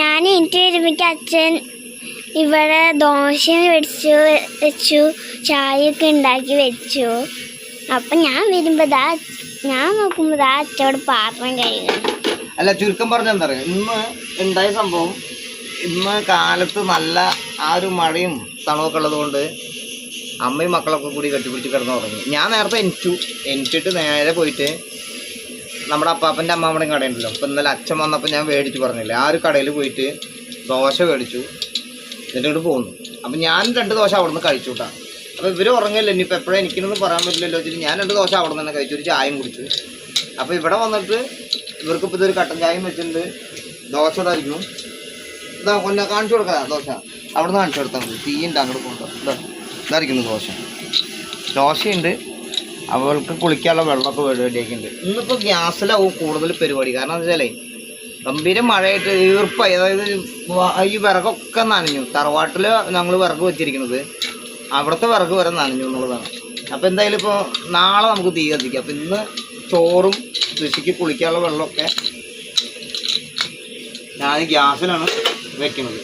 ഞാൻ എനിക്ക് വരുമ്പോഴേക്ക് അച്ഛൻ ഇവിടെ ദോശ വെച്ചു വെച്ചു ചായയൊക്കെ ഉണ്ടാക്കി വെച്ചു. അപ്പം ഞാൻ വരുമ്പോൾ ദാ ഞാൻ നോക്കുമ്പോൾ ദാ അച്ഛനോട് പാത്രം കഴുകണം. അല്ല ചുരുക്കം പറഞ്ഞെന്താ ഇന്ന് ഉണ്ടായ സംഭവം? ഇന്ന് കാലത്ത് നല്ല ആ ഒരു മഴയും തണുവൊക്കെ ഉള്ളതുകൊണ്ട് അമ്മയും മക്കളൊക്കെ കൂടി കെട്ടിപ്പിടിച്ച് കിടന്നു തുടങ്ങി ഞാൻ നേരത്തെ എനിച്ചു എനിച്ചിട്ട് നേരെ പോയിട്ട് നമ്മുടെ അപ്പാപ്പന്റെ അമ്മാമ്മയുടെയും കടയുണ്ടല്ലോ. അപ്പം ഇന്നലെ അച്ഛൻ വന്നപ്പോൾ ഞാൻ മേടിച്ചു പറഞ്ഞില്ലേ? ആ ഒരു കടയിൽ പോയിട്ട് ദോശ മേടിച്ചു. എന്നിട്ട് ഇങ്ങോട്ട് പോന്നു. അപ്പം ഞാൻ രണ്ട് ദോശ അവിടെ നിന്ന് കഴിച്ചു കേട്ടോ അപ്പോൾ ഇവർ ഉറങ്ങില്ല? ഇനിയിപ്പോൾ എപ്പോഴും എനിക്കൊന്നും പറയാൻ പറ്റില്ലല്ലോ. വെച്ചിട്ട് ഞാൻ രണ്ട് ദോശ അവിടെ നിന്ന് കഴിച്ചു. ഒരു ചായയും കുടിച്ചു. അപ്പോൾ ഇവിടെ വന്നിട്ട് ഇവർക്ക് ഇപ്പോൾ ഇതൊരു കട്ടൻ ചായയും വെച്ചിട്ടുണ്ട്. ദോശ ഇതായിരിക്കും ഇതാ കൊല്ല കാണിച്ചു കൊടുക്കാം. ദോശ. അവിടെ നിന്ന് കാണിച്ചു കൊടുത്താൽ മതി. തീയുണ്ട് അങ്ങോട്ട് കൊണ്ടോ ഇതാ ഇതായിരിക്കുന്നു ദോശ. ദോശയുണ്ട്. അവൾക്ക് കുളിക്കാനുള്ള വെള്ളമൊക്കെ വേണ്ടിയിട്ടുണ്ട് ഇന്നിപ്പോൾ ഗ്യാസിലാവും കൂടുതൽ പരിപാടി. കാരണം എന്താ വെച്ചാലേ ഗംഭീരം മഴയായിട്ട് ഈർപ്പായി അതായത് ഈ വിറകൊക്കെ നനഞ്ഞു. തറവാട്ടിൽ ഞങ്ങൾ വിറക് വെച്ചിരിക്കുന്നത്. അവിടുത്തെ വിറക് വരെ നനഞ്ഞു എന്നുള്ളതാണ്. അപ്പോൾ എന്തായാലും ഇപ്പോൾ നാളെ നമുക്ക് തീ കത്തിക്കാം. അപ്പോൾ ഇന്ന് ചോറും കൃഷിക്ക് കുളിക്കാനുള്ള വെള്ളമൊക്കെ ഞാൻ ഗ്യാസിലാണ് വെക്കുന്നത്.